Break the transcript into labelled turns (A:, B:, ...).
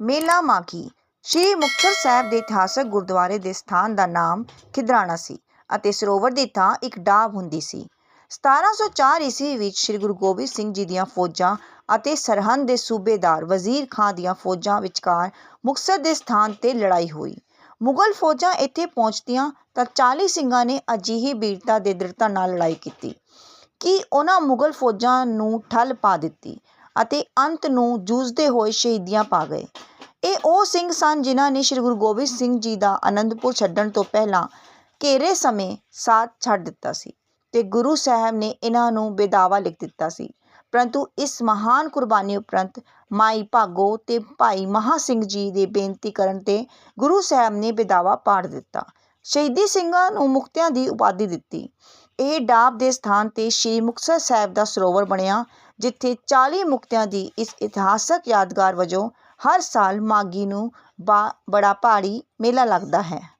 A: ਮੇਲਾ ਮਾਘੀ। ਸ੍ਰੀ ਮੁਕਤਸਰ ਸਾਹਿਬ ਦੇ ਇਤਿਹਾਸਕ ਗੁਰਦੁਆਰੇ ਦੇ ਸਥਾਨ ਦਾ ਨਾਮ ਖਿਦਰਾਣਾ ਸੀ ਅਤੇ ਸਰੋਵਰ ਦੀ ਥਾਂ ਇੱਕ ਡਾਬ ਹੁੰਦੀ ਸੀ। 1704 ਈਸਵੀ ਵਿੱਚ ਸ੍ਰੀ ਗੁਰੂ ਗੋਬਿੰਦ ਸਿੰਘ ਜੀ ਦੀਆਂ ਫੌਜਾਂ ਅਤੇ ਸਰਹੰਦ ਦੇ ਸੂਬੇਦਾਰ ਵਜ਼ੀਰ ਖਾਂ ਦੀਆਂ ਫੌਜਾਂ ਵਿਚਕਾਰ ਮੁਕਤਸਰ ਦੇ ਸਥਾਨ ਤੇ ਲੜਾਈ ਹੋਈ। ਮੁਗਲ ਫੌਜਾਂ ਇੱਥੇ ਪਹੁੰਚਦੀਆਂ ਤਾਂ 40 ਸਿੰਘਾਂ ਨੇ ਅਜਿਹੀ ਬੀਰਤਾ ਦੇ ਦ੍ਰਿੜਤਾ ਨਾਲ ਲੜਾਈ ਕੀਤੀ ਕਿ ਉਹਨਾਂ ਮੁਗਲ ਫੌਜਾਂ ਨੂੰ ਠੱਲ ਪਾ ਦਿੱਤੀ। ਅਤੇ ਅੰਤ ਨੂੰ ਜੂਝਦੇ ਹੋਏ ਸ਼ਹੀਦੀਆਂ ਪਾ ਗਏ। ਇਹ ਉਹ ਸਿੰਘ ਸਨ ਜਿਨ੍ਹਾਂ ਨੇ ਸ੍ਰੀ ਗੁਰੂ ਗੋਬਿੰਦ ਸਿੰਘ ਜੀ ਦਾ ਅਨੰਦਪੁਰ ਛੱਡਣ ਤੋਂ ਪਹਿਲਾਂ ਘੇਰੇ ਸਮੇਂ ਸਾਥ ਛੱਡ ਦਿੱਤਾ ਸੀ ਤੇ ਗੁਰੂ ਸਾਹਿਬ ਨੇ ਇਹਨਾਂ ਨੂੰ ਬੇਦਾਵਾ ਲਿਖ ਦਿੱਤਾ ਸੀ। ਪਰੰਤੂ ਇਸ ਮਹਾਨ ਕੁਰਬਾਨੀ ਉਪਰੰਤ ਮਾਈ ਭਾਗੋ ਤੇ ਭਾਈ ਮਹਾ ਸਿੰਘ ਜੀ ਦੇ ਬੇਨਤੀ ਕਰਨ ਤੇ ਗੁਰੂ ਸਾਹਿਬ ਨੇ ਬੇਦਾਵਾ ਪਾੜ ਦਿੱਤਾ। ਸ਼ਹੀਦੀ ਸਿੰਘਾਂ ਨੂੰ ਮੁਕਤਿਆਂ ਦੀ ਉਪਾਧੀ ਦਿੱਤੀ। ਇਹ ਡਾਬ ਦੇ ਸਥਾਨ ਤੇ ਸ੍ਰੀ ਮੁਕਤਸਰ ਸਾਹਿਬ ਦਾ ਸਰੋਵਰ ਬਣਿਆ, ਜਿੱਥੇ 40 ਮੁਕਤਿਆਂ ਦੀ ਇਸ ਇਤਿਹਾਸਕ ਯਾਦਗਾਰ ਵਜੋਂ ਹਰ ਸਾਲ ਮਾਘੀ ਨੂੰ ਬਾ, ਬੜਾ ਭਾਰੀ ਮੇਲਾ ਲੱਗਦਾ ਹੈ।